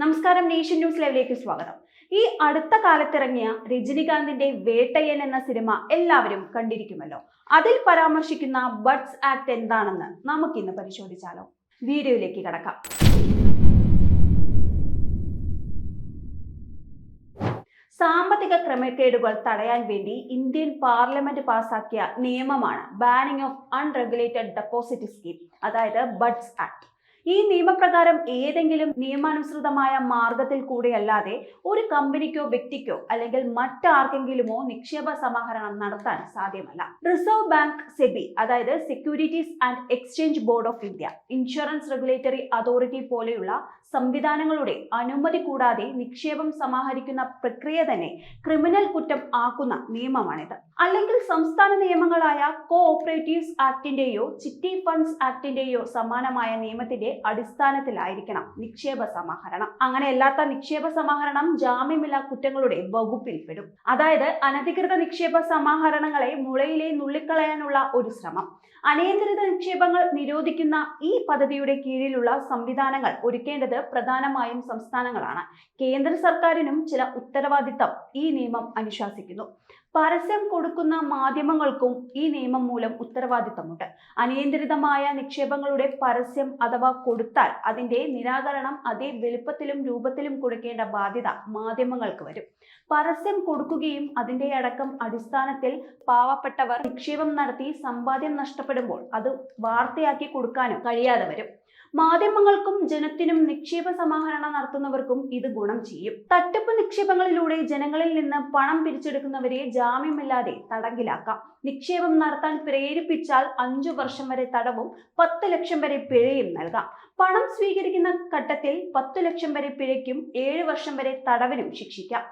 നമസ്കാരം nation news ലൈവിലേക്ക് സ്വാഗതം. ഈ അടുത്ത കാലത്തിറങ്ങിയ രജനികാന്തിന്റെ വേട്ടയൻ എന്ന സിനിമ എല്ലാവരും കണ്ടിരിക്കുമല്ലോ. അതിൽ പരാമർശിക്കുന്ന ബഡ്സ് ആക്ട് എന്താണെന്ന് നമുക്കിന്ന് പരിശോധിച്ചാലോ. വീഡിയോയിലേക്ക് കടക്കാം. സാമ്പത്തിക ക്രമക്കേടുകൾ തടയാൻ വേണ്ടി ഇന്ത്യൻ പാർലമെന്റ് പാസാക്കിയ നിയമമാണ് banning of unregulated deposit scheme അതായത് ബഡ്സ് ആക്ട്. ഈ നിയമപ്രകാരം ഏതെങ്കിലും നിയമാനുസൃതമായ മാർഗത്തിൽ കൂടെയല്ലാതെ ഒരു കമ്പനിക്കോ വ്യക്തിക്കോ അല്ലെങ്കിൽ മറ്റാർക്കെങ്കിലുമോ നിക്ഷേപ സമാഹരണം നടത്താൻ സാധ്യമല്ല. റിസർവ് ബാങ്ക് സെബി അതായത് securities and exchange board of India insurance regulatory authority പോലെയുള്ള സംവിധാനങ്ങളുടെ അനുമതി കൂടാതെ നിക്ഷേപം സമാഹരിക്കുന്ന പ്രക്രിയ തന്നെ ക്രിമിനൽ കുറ്റം ആക്കുന്ന നിയമമാണിത്. അല്ലെങ്കിൽ സംസ്ഥാന നിയമങ്ങളായ കോ ഓപ്പറേറ്റീവ്സ് ആക്ടിന്റെയോ ചിറ്റി ഫണ്ട്സ് ആക്ടിന്റെയോ സമാനമായ നിയമത്തിന്റെ അടിസ്ഥാനത്തിലായിരിക്കണം നിക്ഷേപ സമാഹരണം. അങ്ങനെയല്ലാത്ത നിക്ഷേപ സമാഹരണം ജാമ്യമില്ലാ കുറ്റങ്ങളുടെ വകുപ്പിൽ പെടും. അതായത് അനധികൃത നിക്ഷേപ സമാഹരണങ്ങളെ മുളയിലെ നുള്ളിക്കളയാനുള്ള ഒരു ശ്രമം. അനിയന്ത്രിത നിക്ഷേപങ്ങൾ നിരോധിക്കുന്ന ഈ പദ്ധതിയുടെ കീഴിലുള്ള സംവിധാനങ്ങൾ ഒരുക്കേണ്ടത് പ്രധാനമായും സംസ്ഥാനങ്ങളാണ്. കേന്ദ്ര സർക്കാരിനും ചില ഉത്തരവാദിത്തം ഈ നിയമം അനുശാസിക്കുന്നു. പരസ്യം കൊടുക്കുന്ന മാധ്യമങ്ങൾക്കും ഈ നിയമം മൂലം ഉത്തരവാദിത്തമുണ്ട്. അനിയന്ത്രിതമായ നിക്ഷേപങ്ങളുടെ പരസ്യം അഥവാ കൊടുത്താൽ അതിന്റെ നിരാകരണം അതേ വലുപ്പത്തിലും രൂപത്തിലും കൊടുക്കേണ്ട ബാധ്യത മാധ്യമങ്ങൾക്ക് വരും. പരസ്യം കൊടുക്കുകയും അതിന്റെ അടക്കം അടിസ്ഥാനത്തിൽ പാവപ്പെട്ടവർ നിക്ഷേപം നടത്തി സമ്പാദ്യം നഷ്ടപ്പെടുമ്പോൾ അത് വാർത്തയാക്കി കൊടുക്കാനും കഴിയാതെ വരും. മാധ്യമങ്ങൾക്കും ജനത്തിനും നിക്ഷേപ സമാഹരണം നടത്തുന്നവർക്കും ഇത് ഗുണം ചെയ്യും. തട്ടിപ്പ് നിക്ഷേപങ്ങളിലൂടെ ജനങ്ങളിൽ നിന്ന് പണം പിരിച്ചെടുക്കുന്നവരെ ജാമ്യമില്ലാതെ തടങ്കിലാക്കാം. നിക്ഷേപം നടത്താൻ പ്രേരിപ്പിച്ചാൽ അഞ്ചു വർഷം വരെ തടവും പത്ത് ലക്ഷം വരെ പിഴയും നൽകാം. പണം സ്വീകരിക്കുന്ന ഘട്ടത്തിൽ പത്തു ലക്ഷം വരെ പിഴയ്ക്കും ഏഴ് വർഷം വരെ തടവിനും ശിക്ഷിക്കാം.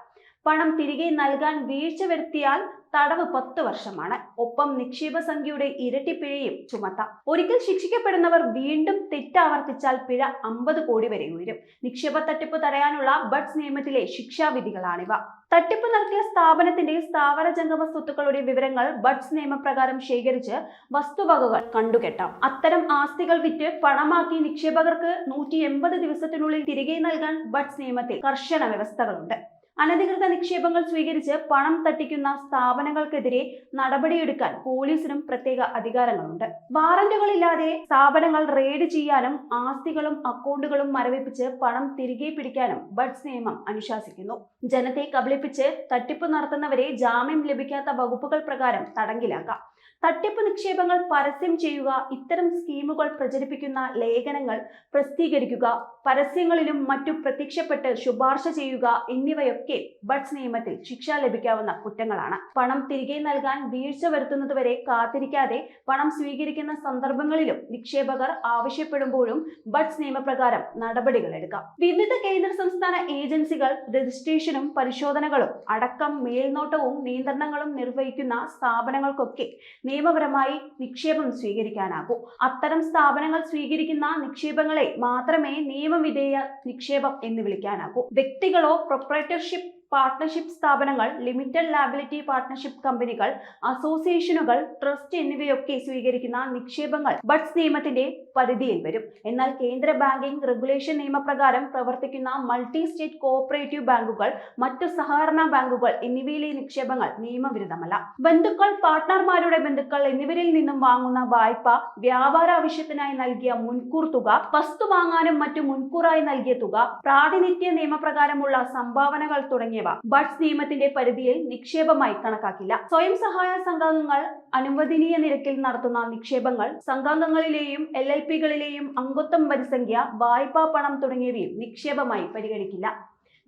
പണം തിരികെ നൽകാൻ വീഴ്ച വരുത്തിയാൽ തടവ് പത്ത് വർഷമാണ്. ഒപ്പം നിക്ഷേപ സംഖ്യയുടെ ഇരട്ടി പിഴയും ചുമത്താം. ഒരിക്കൽ ശിക്ഷിക്കപ്പെടുന്നവർ വീണ്ടും തെറ്റാവർത്തിച്ചാൽ പിഴ അമ്പത് കോടി വരെ ഉയരും. നിക്ഷേപ തട്ടിപ്പ് തടയാനുള്ള ബഡ്സ് നിയമത്തിലെ ശിക്ഷാവിധികളാണിവ. തട്ടിപ്പ് നടത്തിയ സ്ഥാപനത്തിന്റെ സ്ഥാവര ജംഗമ സ്വത്തുക്കളുടെ വിവരങ്ങൾ ബഡ്സ് നിയമപ്രകാരം ശേഖരിച്ച് വസ്തുവകകൾ കണ്ടുകെട്ടാം. അത്തരം ആസ്തികൾ വിറ്റ് പണമാക്കി നിക്ഷേപകർക്ക് നൂറ്റി എൺപത് ദിവസത്തിനുള്ളിൽ തിരികെ നൽകാൻ ബഡ്സ് നിയമത്തിൽ കർശന വ്യവസ്ഥകളുണ്ട്. അനധികൃത നിക്ഷേപങ്ങൾ സ്വീകരിച്ച് പണം തട്ടിക്കുന്ന സ്ഥാപനങ്ങൾക്കെതിരെ നടപടിയെടുക്കാൻ പോലീസിനും പ്രത്യേക അധികാരങ്ങളുണ്ട്. വാറന്റുകളില്ലാതെ സ്ഥാപനങ്ങൾ റെയ്ഡ് ചെയ്യാനും ആസ്തികളും അക്കൗണ്ടുകളും മരവിപ്പിച്ച് പണം തിരികെ പിടിക്കാനും ബഡ്സ് നിയമം അനുശാസിക്കുന്നു. ജനത്തെ കബളിപ്പിച്ച് തട്ടിപ്പ് നടത്തുന്നവരെ ജാമ്യം ലഭിക്കാത്ത വകുപ്പുകൾ പ്രകാരം തടങ്കിലാക്കാം. തട്ടിപ്പ് നിക്ഷേപങ്ങൾ പരസ്യം ചെയ്യുക ഇത്തരം സ്കീമുകൾ പ്രചരിപ്പിക്കുന്ന ലേഖനങ്ങൾ പ്രസിദ്ധീകരിക്കുക പരസ്യങ്ങളിലും മറ്റു പ്രത്യക്ഷപ്പെട്ട് ശുപാർശ ചെയ്യുക എന്നിവയൊക്കെ ബഡ്സ് നിയമത്തിൽ ശിക്ഷ ലഭിക്കാവുന്ന കുറ്റങ്ങളാണ്. പണം തിരികെ നൽകാൻ വീഴ്ച വരുത്തുന്നതുവരെ കാത്തിരിക്കാതെ പണം സ്വീകരിക്കുന്ന സന്ദർഭങ്ങളിലും നിക്ഷേപകർ ആവശ്യപ്പെടുമ്പോഴും ബഡ്സ് നിയമപ്രകാരം നടപടികൾ എടുക്കാം. വിവിധ കേന്ദ്ര സംസ്ഥാന ഏജൻസികൾ രജിസ്ട്രേഷനും പരിശോധനകളും അടക്കം മേൽനോട്ടവും നിയന്ത്രണങ്ങളും നിർവഹിക്കുന്ന സ്ഥാപനങ്ങൾക്കൊക്കെ നിയമപരമായി നിക്ഷേപം സ്വീകരിക്കാനാകൂ. അത്തരം സ്ഥാപനങ്ങൾ സ്വീകരിക്കുന്ന നിക്ഷേപങ്ങളെ മാത്രമേ നിയമവിധേയ നിക്ഷേപം എന്ന് വിളിക്കാനാകൂ. വ്യക്തികളോ പ്രൊപ്പറേറ്റർഷിപ്പ് ship പാർട്ണർഷിപ്പ് സ്ഥാപനങ്ങൾ ലിമിറ്റഡ് ലാബിലിറ്റി പാർട്ട്ണർഷിപ്പ് കമ്പനികൾ അസോസിയേഷനുകൾ ട്രസ്റ്റ് എന്നിവയൊക്കെ സ്വീകരിക്കുന്ന നിക്ഷേപങ്ങൾ ബഡ്സ് നിയമത്തിന്റെ പരിധിയിൽ വരും. എന്നാൽ കേന്ദ്ര ബാങ്കിംഗ് റെഗുലേഷൻ നിയമപ്രകാരം പ്രവർത്തിക്കുന്ന മൾട്ടി സ്റ്റേറ്റ് കോഓപ്പറേറ്റീവ് ബാങ്കുകൾ മറ്റു സഹകരണ ബാങ്കുകൾ എന്നിവയിലെ നിക്ഷേപങ്ങൾ നിയമവിരുദ്ധമല്ല. ബന്ധുക്കൾ പാർട്ട്ണർമാരുടെ ബന്ധുക്കൾ എന്നിവരിൽ നിന്നും വാങ്ങുന്ന വായ്പ വ്യാപാര ആവശ്യത്തിനായി നൽകിയ മുൻകൂർ തുക വസ്തു വാങ്ങാനും മറ്റു മുൻകൂറായി നൽകിയ തുക പ്രാതിനിധ്യ നിയമപ്രകാരമുള്ള സംഭാവനകൾ തുടങ്ങിയവ ബഡ്സ് നിയമത്തിന്റെ പരിധിയിൽ നിക്ഷേപമായി കണക്കാക്കില്ല. സ്വയം സഹായ സംഘാംഗങ്ങൾ അനുവദനീയ നിരക്കിൽ നടത്തുന്ന നിക്ഷേപങ്ങൾ സംഘാംഗങ്ങളിലെയും എൽ എൽ പികളിലെയും അംഗത്വം പരിസംഖ്യ വായ്പാ പണം തുടങ്ങിയവയും നിക്ഷേപമായി പരിഗണിക്കില്ല.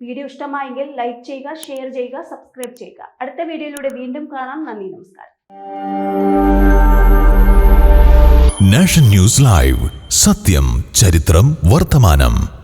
വീഡിയോ ഇഷ്ടമായെങ്കിൽ ലൈക്ക് ചെയ്യുക ഷെയർ ചെയ്യുക സബ്സ്ക്രൈബ് ചെയ്യുക. അടുത്ത വീഡിയോയിലൂടെ വീണ്ടും കാണാം. നന്ദി നമസ്കാരം. Nation news live. സത്യം ചരിത്രം വർത്തമാനം.